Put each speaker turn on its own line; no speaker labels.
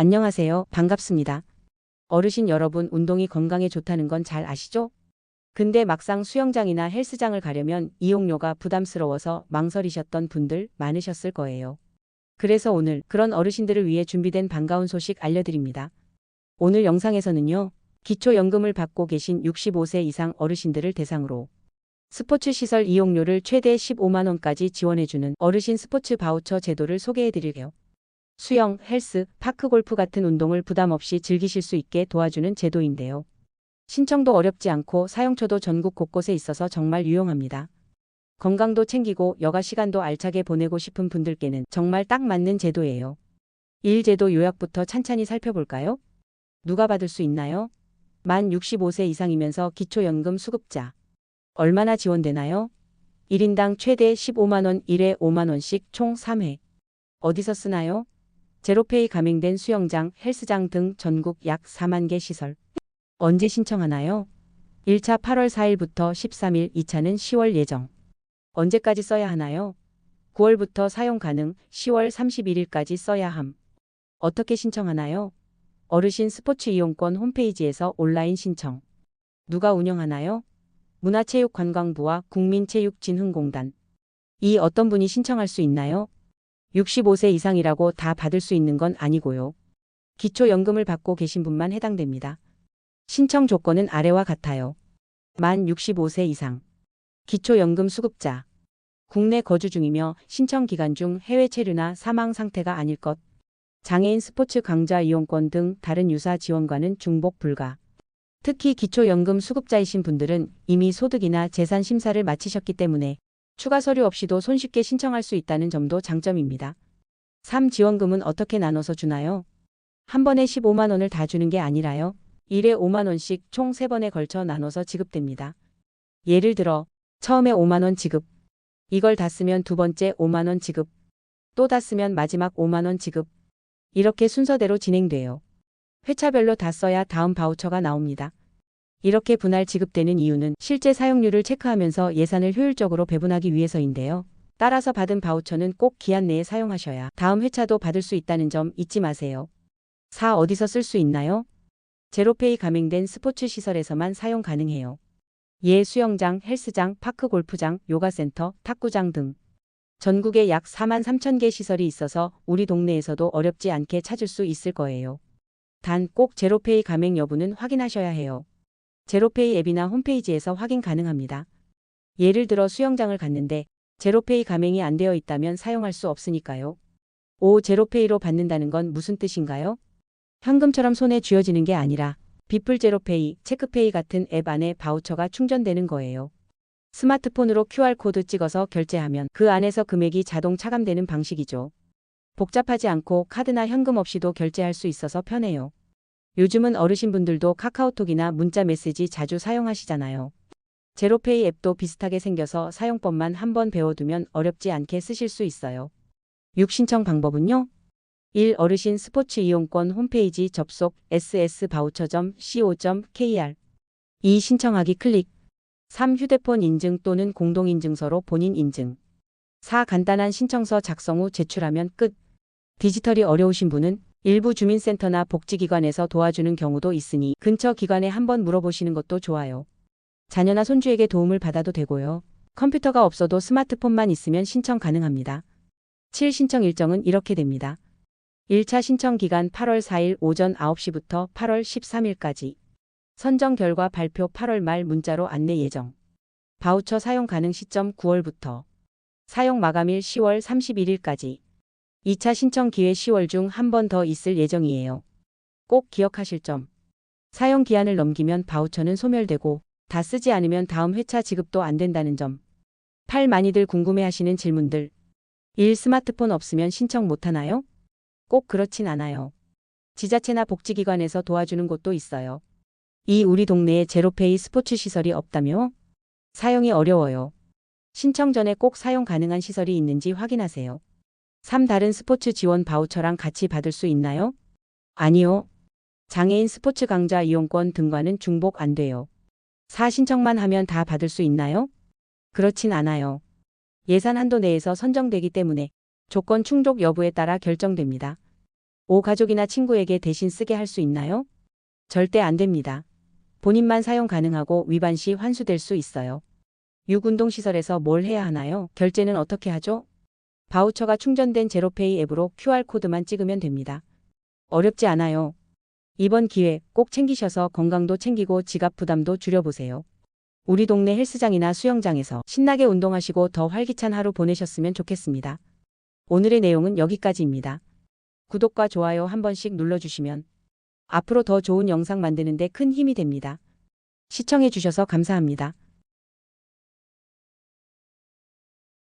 안녕하세요. 반갑습니다. 어르신 여러분 운동이 건강에 좋다는 건 잘 아시죠? 근데 막상 수영장이나 헬스장을 가려면 이용료가 부담스러워서 망설이셨던 분들 많으셨을 거예요. 그래서 오늘 그런 어르신들을 위해 준비된 반가운 소식 알려드립니다. 오늘 영상에서는요, 기초연금을 받고 계신 65세 이상 어르신들을 대상으로 스포츠 시설 이용료를 최대 15만원까지 지원해주는 어르신 스포츠 바우처 제도를 소개해드릴게요. 수영, 헬스, 파크골프 같은 운동을 부담 없이 즐기실 수 있게 도와주는 제도인데요. 신청도 어렵지 않고 사용처도 전국 곳곳에 있어서 정말 유용합니다. 건강도 챙기고 여가 시간도 알차게 보내고 싶은 분들께는 정말 딱 맞는 제도예요. 1제도 요약부터 찬찬히 살펴볼까요? 누가 받을 수 있나요? 만 65세 이상이면서 기초연금 수급자. 얼마나 지원되나요? 1인당 최대 15만원 1회 5만원씩 총 3회. 어디서 쓰나요? 제로페이 가맹된 수영장, 헬스장 등 전국 약 4만 개 시설. 언제 신청하나요? 1차 8월 4일부터 13일, 2차는 10월 예정. 언제까지 써야 하나요? 9월부터 사용 가능, 10월 31일까지 써야 함. 어떻게 신청하나요? 어르신 스포츠 이용권 홈페이지에서 온라인 신청. 누가 운영하나요? 문화체육관광부와 국민체육진흥공단. 이 어떤 분이 신청할 수 있나요? 65세 이상이라고 다 받을 수 있는 건 아니고요. 기초연금을 받고 계신 분만 해당됩니다. 신청 조건은 아래와 같아요. 만 65세 이상. 기초연금 수급자. 국내 거주 중이며 신청 기간 중 해외 체류나 사망 상태가 아닐 것. 장애인 스포츠 강좌 이용권 등 다른 유사 지원과는 중복 불가. 특히 기초연금 수급자이신 분들은 이미 소득이나 재산 심사를 마치셨기 때문에 추가 서류 없이도 손쉽게 신청할 수 있다는 점도 장점입니다. 3. 지원금은 어떻게 나눠서 주나요? 한 번에 15만 원을 다 주는 게 아니라요. 1회 5만 원씩 총 3번에 걸쳐 나눠서 지급됩니다. 예를 들어 처음에 5만 원 지급. 이걸 다 쓰면 두 번째 5만 원 지급. 또 다 쓰면 마지막 5만 원 지급. 이렇게 순서대로 진행돼요. 회차별로 다 써야 다음 바우처가 나옵니다. 이렇게 분할 지급되는 이유는 실제 사용률을 체크하면서 예산을 효율적으로 배분하기 위해서인데요. 따라서 받은 바우처는 꼭 기한 내에 사용하셔야 다음 회차도 받을 수 있다는 점 잊지 마세요. 4. 어디서 쓸 수 있나요? 제로페이 가맹된 스포츠 시설에서만 사용 가능해요. 예 수영장, 헬스장, 파크 골프장, 요가센터, 탁구장 등 전국에 약 4만 3천 개 시설이 있어서 우리 동네에서도 어렵지 않게 찾을 수 있을 거예요. 단 꼭 제로페이 가맹 여부는 확인하셔야 해요. 제로페이 앱이나 홈페이지에서 확인 가능합니다. 예를 들어 수영장을 갔는데 제로페이 가맹이 안 되어 있다면 사용할 수 없으니까요. 5. 제로페이로 받는다는 건 무슨 뜻인가요? 현금처럼 손에 쥐어지는 게 아니라 비플 제로페이, 체크페이 같은 앱 안에 바우처가 충전되는 거예요. 스마트폰으로 QR코드 찍어서 결제하면 그 안에서 금액이 자동 차감되는 방식이죠. 복잡하지 않고 카드나 현금 없이도 결제할 수 있어서 편해요. 요즘은 어르신분들도 카카오톡이나 문자 메시지 자주 사용하시잖아요. 제로페이 앱도 비슷하게 생겨서 사용법만 한번 배워두면 어렵지 않게 쓰실 수 있어요. 6. 신청 방법은요? 1. 어르신 스포츠 이용권 홈페이지 접속 ss바우처.co.kr 2. 신청하기 클릭 3. 휴대폰 인증 또는 공동인증서로 본인 인증 4. 간단한 신청서 작성 후 제출하면 끝 디지털이 어려우신 분은 일부 주민센터나 복지기관에서 도와주는 경우도 있으니 근처 기관에 한번 물어보시는 것도 좋아요. 자녀나 손주에게 도움을 받아도 되고요. 컴퓨터가 없어도 스마트폰만 있으면 신청 가능합니다. 7. 신청 일정은 이렇게 됩니다. 1차 신청 기간 8월 4일 오전 9시부터 8월 13일까지. 선정 결과 발표 8월 말 문자로 안내 예정. 바우처 사용 가능 시점 9월부터. 사용 마감일 10월 31일까지. 2차 신청 기회 10월 중 한 번 더 있을 예정이에요. 꼭 기억하실 점. 사용 기한을 넘기면 바우처는 소멸되고 다 쓰지 않으면 다음 회차 지급도 안 된다는 점. 8. 많이들 궁금해하시는 질문들. 1. 스마트폰 없으면 신청 못하나요? 꼭 그렇진 않아요. 지자체나 복지기관에서 도와주는 곳도 있어요. 2. 우리 동네에 제로페이 스포츠 시설이 없다며? 사용이 어려워요. 신청 전에 꼭 사용 가능한 시설이 있는지 확인하세요. 3. 다른 스포츠 지원 바우처랑 같이 받을 수 있나요? 아니요. 장애인 스포츠 강좌 이용권 등과는 중복 안 돼요. 4. 신청만 하면 다 받을 수 있나요? 그렇진 않아요. 예산 한도 내에서 선정되기 때문에 조건 충족 여부에 따라 결정됩니다. 오 가족이나 친구에게 대신 쓰게 할 수 있나요? 절대 안 됩니다. 본인만 사용 가능하고 위반 시 환수될 수 있어요. 6. 운동시설에서 뭘 해야 하나요? 결제는 어떻게 하죠? 바우처가 충전된 제로페이 앱으로 QR코드만 찍으면 됩니다. 어렵지 않아요. 이번 기회 꼭 챙기셔서 건강도 챙기고 지갑 부담도 줄여보세요. 우리 동네 헬스장이나 수영장에서 신나게 운동하시고 더 활기찬 하루 보내셨으면 좋겠습니다. 오늘의 내용은 여기까지입니다. 구독과 좋아요 한 번씩 눌러주시면 앞으로 더 좋은 영상 만드는데 큰 힘이 됩니다. 시청해주셔서 감사합니다.